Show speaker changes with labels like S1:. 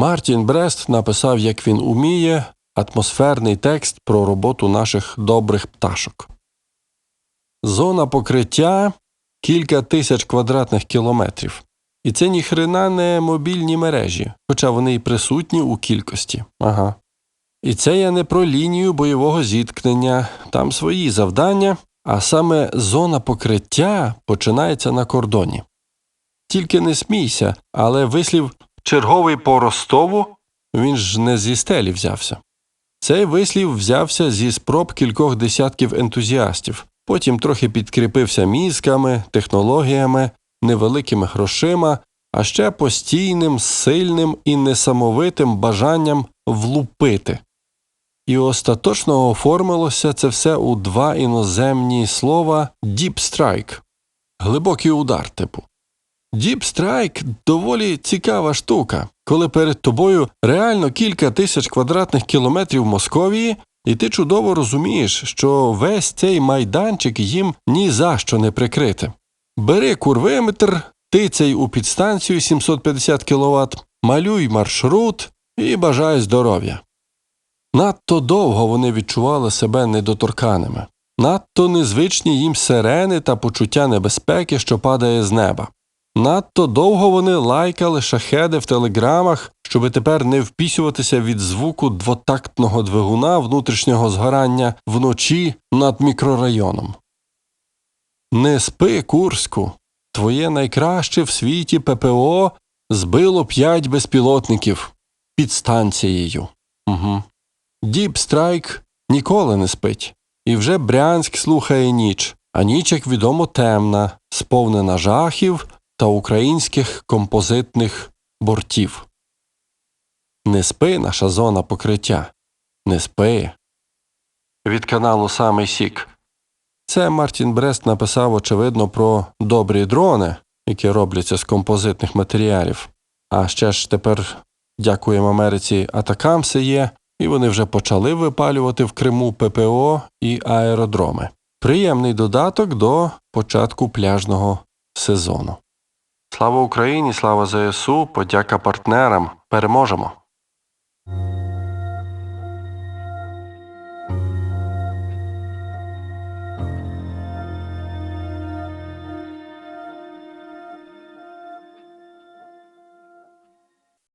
S1: Мартін Брест написав, як він уміє, атмосферний текст про роботу наших добрих пташок. Зона покриття кілька тисяч квадратних кілометрів. І це ніхрена не мобільні мережі, хоча вони й присутні у кількості. Ага. І це я не про лінію бойового зіткнення, там свої завдання, а саме зона покриття починається на кордоні. Тільки не смійся, але вислів черговий по Ростову він ж не зі стелі взявся. Цей вислів взявся зі спроб кількох десятків ентузіастів, потім трохи підкріпився мізками, технологіями, невеликими грошима, а ще постійним, сильним і несамовитим бажанням влупити. І остаточно оформилося це все у два іноземні слова «deep strike» – глибокий удар типу. Strike – доволі цікава штука, коли перед тобою реально кілька тисяч квадратних кілометрів Московії, і ти чудово розумієш, що весь цей майданчик їм ні за що не прикрити. Бери курвиметр, тицяй у підстанцію 750 кВт, малюй маршрут і бажай здоров'я. Надто довго вони відчували себе недоторканими, надто незвичні їм сирени та почуття небезпеки, що падає з неба. Надто довго вони лайкали шахеди в телеграмах, щоби тепер не впісюватися від звуку двотактного двигуна внутрішнього згорання вночі над мікрорайоном. Не спи, Курську. Твоє найкраще в світі ППО збило п'ять безпілотників під станцією. Угу. Діп Страйк ніколи не спить. І вже Брянськ слухає ніч, а ніч, як відомо, темна, сповнена жахів та українських композитних бортів. Не спи наша зона покриття. Не спи. Від каналу Самий Сік. Це Мартін Брест написав, очевидно, про добрі дрони, які робляться з композитних матеріалів. А ще ж тепер, дякуємо Америці, атакамси є, і вони вже почали випалювати в Криму ППО і аеродроми. Приємний додаток до початку пляжного сезону. Слава Україні, слава ЗСУ, подяка партнерам. Переможемо!